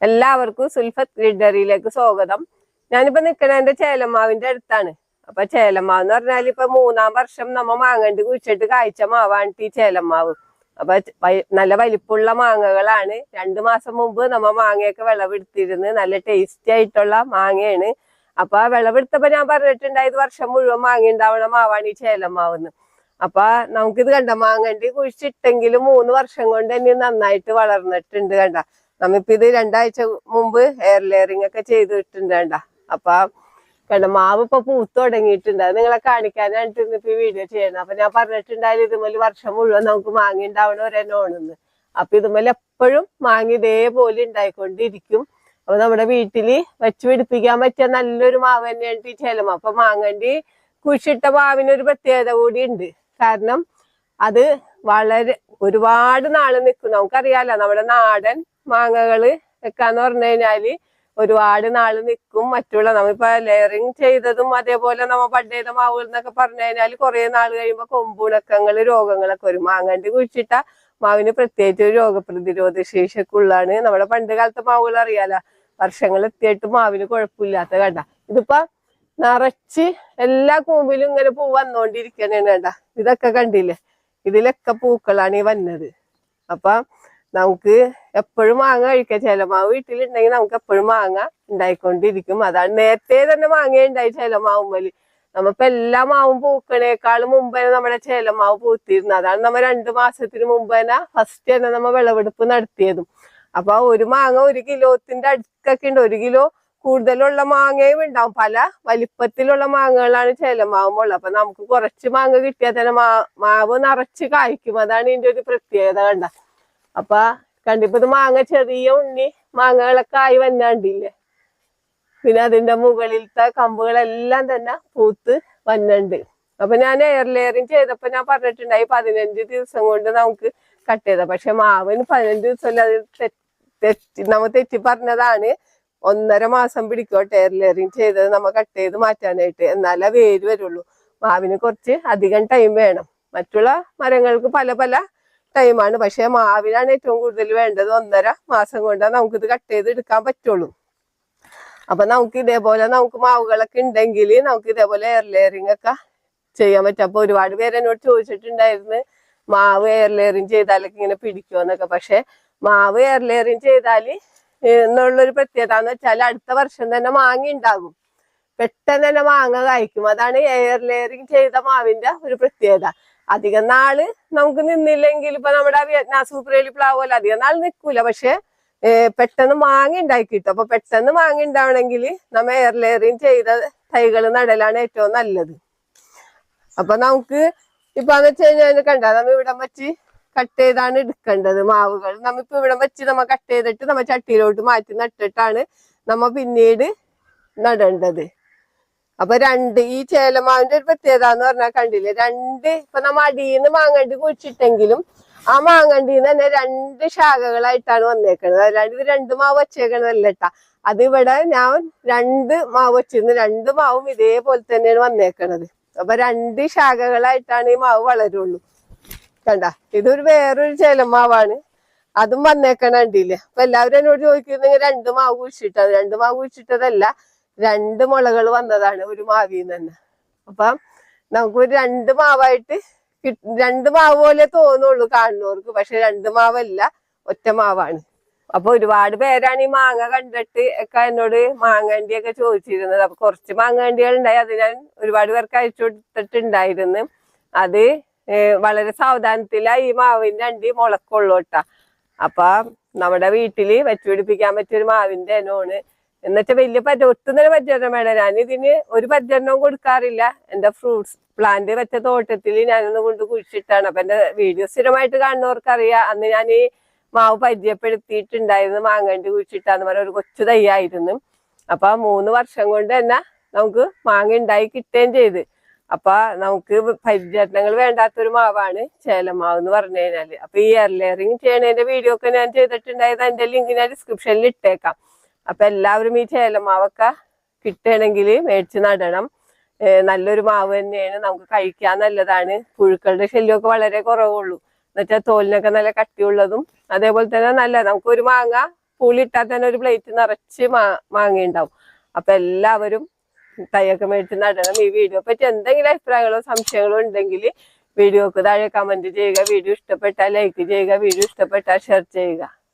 എല്ലാവർക്കും സുൽഫത്ത് ഗ്രിഡറിയിലേക്ക് സ്വാഗതം. ഞാനിപ്പോ നിക്കണ എന്റെ ചേലമാവിന്റെ അടുത്താണ്. അപ്പൊ ചേലമാവ് എന്ന് പറഞ്ഞാൽ ഇപ്പൊ മൂന്നാം വർഷം നമ്മ മാങ്ങണ്ട് കുഴിച്ചിട്ട് കാഴ്ച മാവാണ് ഈ ചേലമാവ് അപ്പൊ നല്ല വലിപ്പുള്ള മാങ്ങകളാണ്. രണ്ടു മാസം മുമ്പ് നമ്മ മാങ്ങയൊക്കെ വിളവെടുത്തിരുന്ന് നല്ല ടേസ്റ്റി ആയിട്ടുള്ള മാങ്ങയാണ്. അപ്പൊ ആ വിളവെടുത്തപ്പോ ഞാൻ പറഞ്ഞിട്ടുണ്ടായത് വർഷം മുഴുവൻ മാങ്ങ ഉണ്ടാവണ മാവാണ് ഈ ചേലമാവെന്ന് അപ്പൊ നമുക്കിത് കണ്ട മാങ്ങണ്ടി കുഴിച്ചിട്ടെങ്കിലും മൂന്ന് വർഷം കൊണ്ട് തന്നെ നന്നായിട്ട് വളർന്നിട്ടുണ്ട് കണ്ട. നമ്മിപ്പോ ഇത് രണ്ടാഴ്ച മുമ്പ് ഹെയർ ലെയറിംഗ് ഒക്കെ ചെയ്തിട്ടുണ്ട് കണ്ട. അപ്പൊ കണ്ട മാവ് ഇപ്പൊ പൂത്ത് തുടങ്ങിയിട്ടുണ്ട്. അത് നിങ്ങളെ കാണിക്കാനായിട്ട് ഇന്നിപ്പോ ഈ വീഡിയോ ചെയ്യണം അപ്പൊ ഞാൻ പറഞ്ഞിട്ടുണ്ടായാലും ഇതുമേൽ വർഷം മുഴുവൻ നമുക്ക് മാങ്ങ ഉണ്ടാവണ ഒരെണ്ണമാണെന്ന് അപ്പൊ ഇതുമേൽ എപ്പോഴും മാങ്ങ ഇതേപോലെ ഉണ്ടായിക്കൊണ്ടിരിക്കും അപ്പൊ നമ്മുടെ വീട്ടിൽ വെച്ച് പിടിപ്പിക്കാൻ പറ്റിയ നല്ലൊരു മാവ് തന്നെയാണ് ഈ ചേലമ അപ്പൊ മാങ്ങണ്ടി കുഴിച്ചിട്ട മാവിനൊരു പ്രത്യേകത കൂടി ഉണ്ട് കാരണം അത് വളരെ ഒരുപാട് നാൾ നിൽക്കും നമുക്കറിയാലോ നമ്മുടെ നാടൻ മാങ്ങകൾ വെക്കാന്ന് പറഞ്ഞു കഴിഞ്ഞാൽ ഒരുപാട് നാൾ നിൽക്കും മറ്റുള്ള നമ്മിപ്പോ ലെയറിങ് ചെയ്തതും അതേപോലെ നമ്മ ചെയ്ത മാവുകൾ എന്നൊക്കെ പറഞ്ഞു കഴിഞ്ഞാൽ കുറെ നാൾ കഴിയുമ്പോ കൊമ്പുണക്കങ്ങൾ രോഗങ്ങളൊക്കെ വരും. മാങ്ങണ്ടി കുഴിച്ചിട്ട മാവിന് പ്രത്യേകിച്ച് ഒരു രോഗപ്രതിരോധ ശേഷിയൊക്കെ ഉള്ളതാണ്. നമ്മുടെ പണ്ട് കാലത്തെ മാവുകൾ അറിയാലോ? വർഷങ്ങൾ എത്തിയിട്ട് മാവിന് കുഴപ്പമില്ലാത്ത കണ്ട. ഇതിപ്പോ നിറച്ച് എല്ലാ കൂമ്പിലും ഇങ്ങനെ പൂ വന്നോണ്ടിരിക്കണേണ് കണ്ട. ഇതൊക്കെ കണ്ടില്ലേ? ഇതിലൊക്കെ പൂക്കളാണ് ഈ വന്നത്. അപ്പൊ നമുക്ക് എപ്പോഴും മാങ്ങ കഴിക്കാം. ചിലമാവ് വീട്ടിലുണ്ടെങ്കിൽ നമുക്ക് എപ്പോഴും മാങ്ങ ഉണ്ടായിക്കൊണ്ടിരിക്കും. അതാണ് നേരത്തെ തന്നെ മാങ്ങ ഉണ്ടായി ചിലമാവുമ്പൽ നമ്മപ്പോ എല്ലാ മാവും പൂക്കണേക്കാളും മുമ്പ് തന്നെ നമ്മുടെ ചേലമാവ് പൂത്തിരുന്നു. അതാണ് നമ്മ രണ്ടു മാസത്തിന് മുമ്പ് തന്നെ ഫസ്റ്റ് തന്നെ നമ്മ വിളവെടുപ്പ് നടത്തിയതും. അപ്പൊ ഒരു മാങ്ങ ഒരു കിലോത്തിന്റെ അടുത്തൊക്കെ ഉണ്ട്. ഒരു കിലോ കൂടുതലുള്ള മാങ്ങയും ഉണ്ടാവും. പല വലിപ്പത്തിലുള്ള മാങ്ങകളാണ് ചേലമാവുമ്പോൾ അപ്പൊ നമുക്ക് കുറച്ച് മാങ്ങ കിട്ടിയാൽ തന്നെ മാവ് നിറച്ച് കായ്ക്കും. അതാണ് ഇതിന്റെ ഒരു പ്രത്യേകത കണ്ട? അപ്പൊ കണ്ടിപ്പോ മാങ്ങ ചെറിയ ഉണ്ണി മാങ്ങകളൊക്കെ ആയി വന്നാണ്ടില്ലേ? പിന്നെ അതിന്റെ മുകളിലത്തെ കമ്പുകളെല്ലാം തന്നെ പൂത്ത് വന്നുണ്ട്. അപ്പൊ ഞാൻ എയർ ലെയറിങ് ചെയ്തപ്പോ ഞാൻ പറഞ്ഞിട്ടുണ്ടായി പതിനഞ്ച് ദിവസം കൊണ്ട് നമുക്ക് കട്ട് ചെയ്ത. പക്ഷെ മാവിന് പതിനഞ്ച് ദിവസം അത് തെറ്റി നമ്മ തെറ്റി പറഞ്ഞതാണ്. ഒന്നര മാസം പിടിക്കോട്ടെ എയർ ലെയറിങ് ചെയ്തത് നമ്മ കട്ട് ചെയ്ത് മാറ്റാനായിട്ട്. എന്നാലേ വേര് വരുള്ളൂ. മാവിന് കുറച്ച് അധികം ടൈം വേണം. മറ്റുള്ള മരങ്ങൾക്ക് പല പല ടൈമാണ്. പക്ഷെ മാവിനാണ് ഏറ്റവും കൂടുതൽ വേണ്ടത്. ഒന്നര മാസം കൊണ്ട് നമുക്കിത് കട്ട് ചെയ്ത് എടുക്കാൻ പറ്റുള്ളൂ. അപ്പൊ നമുക്ക് ഇതേപോലെ നമുക്ക് മാവുകളൊക്കെ ഉണ്ടെങ്കിൽ നമുക്ക് ഇതേപോലെ എയർ ലെയറിങ് ഒക്കെ ചെയ്യാൻ പറ്റും. അപ്പൊ ഒരുപാട് പേര് എന്നോട് ചോദിച്ചിട്ടുണ്ടായിരുന്നു മാവ് എയർ ലെയറിങ് ചെയ്താലൊക്കെ ഇങ്ങനെ പിടിക്കുമെന്നൊക്കെ പക്ഷെ മാവ് എയർ ലെയറിങ് ചെയ്താൽ എന്നുള്ളൊരു പ്രത്യേകത എന്ന് വെച്ചാൽ അടുത്ത വർഷം തന്നെ മാങ്ങ ഉണ്ടാകും. പെട്ടെന്ന് തന്നെ മാങ്ങ കായ്ക്കും. അതാണ് എയർ ലെയറിങ് ചെയ്ത മാവിന്റെ ഒരു പ്രത്യേകത. അധികം നാൾ നമുക്ക് നിന്നില്ലെങ്കിൽ ഇപ്പൊ നമ്മുടെ വിയറ്റ്നാം സൂപ്പറേലി പ്ലാവ് പോലെ അധികം നാൾ നിൽക്കൂല പക്ഷെ പെട്ടെന്ന് മാങ്ങ ഉണ്ടാക്കി കിട്ടും. അപ്പൊ പെട്ടെന്ന് മാങ്ങ ഉണ്ടാവണമെങ്കിൽ നമ്മ എയർലെയറിങ് ചെയ്ത തൈകൾ നടലാണ് ഏറ്റവും നല്ലത്. അപ്പൊ നമുക്ക് ഇപ്പൊ എന്ന് വെച്ച് കഴിഞ്ഞാൽ കണ്ട? നമ്മ ഇവിടെ വെച്ച് കട്ട് ചെയ്താണ് എടുക്കേണ്ടത് മാവുകൾ. നമ്മിപ്പോ ഇവിടെ വെച്ച് നമ്മ കട്ട് ചെയ്തിട്ട് നമ്മ ചട്ടിയിലോട്ട് മാറ്റി നട്ടിട്ടാണ് നമ്മ പിന്നീട് നടേണ്ടത്. അപ്പൊ രണ്ട് ഈ ചേലമാവിന്റെ ഒരു പ്രത്യേകത എന്ന് പറഞ്ഞാൽ കണ്ടില്ലേ? രണ്ട് ഇപ്പൊ നമ്മ അടിയിന്ന് മാങ്ങണ്ടി കുഴിച്ചിട്ടെങ്കിലും ആ മാങ്ങണ്ടിന്ന് തന്നെ രണ്ട് ശാഖകളായിട്ടാണ് വന്നേക്കുന്നത് അല്ലാണ്ട് ഇത് രണ്ട് മാവ് വച്ചേക്കണതല്ല കേട്ടാ ഇവിടെ ഞാൻ രണ്ട് മാവ് വെച്ചിരുന്നു. രണ്ട് മാവും ഇതേപോലെ തന്നെയാണ് വന്നേക്കണത്. അപ്പൊ രണ്ട് ശാഖകളായിട്ടാണ് ഈ മാവ് വളരുള്ളൂ. കണ്ട? ഇതൊരു വേറൊരു ചേലമാവാണ്. അതും വന്നേക്കണ കണ്ടില്ലേ? അപ്പൊ എല്ലാവരും എന്നോട് ചോദിക്കുന്നെങ്കിൽ രണ്ട് മാവ് കുഴിച്ചിട്ടത് രണ്ട് മാവ് കുഴിച്ചിട്ടതല്ല രണ്ട് മുളകൾ വന്നതാണ് ഒരു മാവിന്ന് തന്നെ. അപ്പം നമുക്ക് ഒരു രണ്ട് മാവായിട്ട് രണ്ട് മാവ് പോലെ തോന്നുള്ളൂ കാണുന്നവർക്ക് പക്ഷെ രണ്ട് മാവല്ല ഒറ്റ മാവാണ്. അപ്പൊ ഒരുപാട് പേരാണ് ഈ മാങ്ങ കണ്ടിട്ട് ഒക്കെ എന്നോട് മാങ്ങണ്ടിയൊക്കെ ചോദിച്ചിരുന്നത്. അപ്പൊ കുറച്ച് മാങ്ങണ്ടികൾ ഉണ്ടായി അത് ഞാൻ ഒരുപാട് പേർക്ക് അയച്ചു കൊടുത്തിട്ടുണ്ടായിരുന്നു. അത് വളരെ സാവധാനത്തിലാ ഈ മാവിന്റെ അണ്ടി മുളക്കുള്ളൂ അപ്പൊ നമ്മുടെ വീട്ടിൽ വെച്ചുപിടിപ്പിക്കാൻ പറ്റിയ ഒരു മാവിന്റെ ഇനമാണ് എന്നുവെച്ചാൽ വലിയ പരി ഒത്തുന്നൊരു പരിചരണം വേണം. ഞാൻ ഇതിന് ഒരു പരിചരണവും കൊടുക്കാറില്ല. എന്റെ ഫ്രൂട്ട്സ് പ്ലാന്റ് വെച്ച തോട്ടത്തിൽ ഞാനൊന്ന് കൊണ്ട് കുഴിച്ചിട്ടാണ്. അപ്പൊ എന്റെ വീഡിയോ സ്ഥിരമായിട്ട് കാണുന്നവർക്ക് അറിയാം അന്ന് ഞാൻ ഈ മാവ് പരിചയപ്പെടുത്തിയിട്ടുണ്ടായിരുന്നു. മാങ്ങണ്ടി കുഴിച്ചിട്ടാന്ന് പറഞ്ഞ ഒരു കൊച്ചു തൈയായിരുന്നു. അപ്പൊ ആ മൂന്ന് വർഷം കൊണ്ട് തന്നെ നമുക്ക് മാങ്ങ ഉണ്ടായി കിട്ടുകയും ചെയ്ത്. അപ്പൊ നമുക്ക് പരിചരണങ്ങൾ വേണ്ടാത്തൊരു മാവാണ് ചേലമാവ് എന്ന് പറഞ്ഞു കഴിഞ്ഞാൽ. അപ്പൊ ഈ എയർ ലെയറിങ് ചെയ്യണതിന്റെ വീഡിയോ ഒക്കെ ഞാൻ ചെയ്തിട്ടുണ്ടായത് അതിന്റെ ലിങ്ക് ഞാൻ ഡിസ്ക്രിപ്ഷനിൽ ഇട്ടേക്കാം. അപ്പൊ എല്ലാവരും ഈ ചേലമാവൊക്കെ കിട്ടണമെങ്കിൽ മേടിച്ച് നടണം. നല്ലൊരു മാവ് തന്നെയാണ്. നമുക്ക് കഴിക്കാൻ നല്ലതാണ്. പുഴുക്കളുടെ ശല്യമൊക്കെ വളരെ കുറവുള്ളൂ. എന്നുവെച്ചാൽ തോലിനൊക്കെ നല്ല കട്ടിയുള്ളതും അതേപോലെ തന്നെ നല്ല നമുക്ക് ഒരു മാങ്ങ പൂളിട്ടാൽ തന്നെ ഒരു പ്ലേറ്റ് നിറച്ച് മാ മാങ്ങ ഉണ്ടാവും. അപ്പൊ എല്ലാവരും തൈയൊക്കെ മേടിച്ച് നടണം. ഈ വീഡിയോ പറ്റി എന്തെങ്കിലും അഭിപ്രായങ്ങളോ സംശയങ്ങളോ ഉണ്ടെങ്കിൽ വീഡിയോക്ക് താഴെ കമന്റ് ചെയ്യുക. വീഡിയോ ഇഷ്ടപ്പെട്ടാൽ ലൈക്ക് ചെയ്യുക. വീഡിയോ ഇഷ്ടപ്പെട്ടാൽ ഷെയർ ചെയ്യുക.